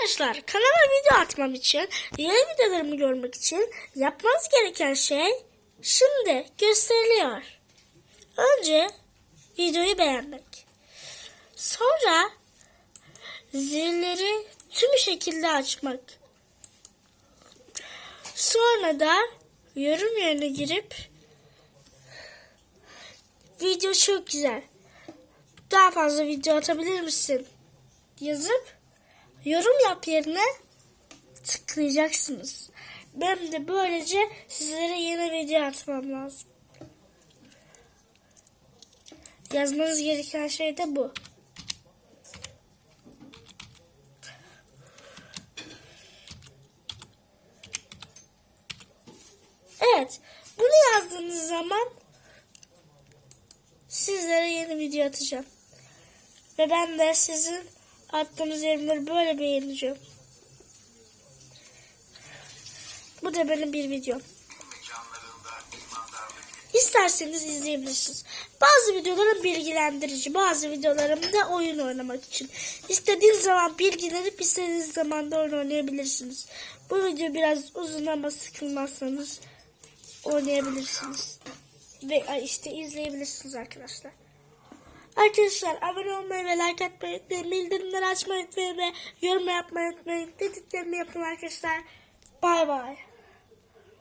Arkadaşlar kanala video atmam için, yeni videolarımı görmek için yapmanız gereken şey şimdi gösteriliyor. Önce videoyu beğenmek. Sonra zilleri tüm şekilde açmak. Sonra da yorum yerine girip video çok güzel. Daha fazla video atabilir misin? Yazıp yorum yap yerine tıklayacaksınız. Ben de böylece sizlere yeni video atmam lazım. Yazmanız gereken şey de bu. Evet. Bunu yazdığınız zaman sizlere yeni video atacağım. Ve ben de sizin attığınız yorumları böyle beğeneceğim. Bu da benim bir videom. İsterseniz izleyebilirsiniz. Bazı videolarım bilgilendirici, bazı videolarım da oyun oynamak için. İstediğiniz zaman bilgilenip istediğiniz zaman da oyun oynayabilirsiniz. Bu video biraz uzun ama sıkılmazsanız oynayabilirsiniz. Ve işte izleyebilirsiniz arkadaşlar. Arkadaşlar abone olmayı ve like atmayı unutmayın. Bildirimleri açmayı unutmayın ve yorum yapmayı unutmayın. Dediklerimi yapın arkadaşlar. Bay bay.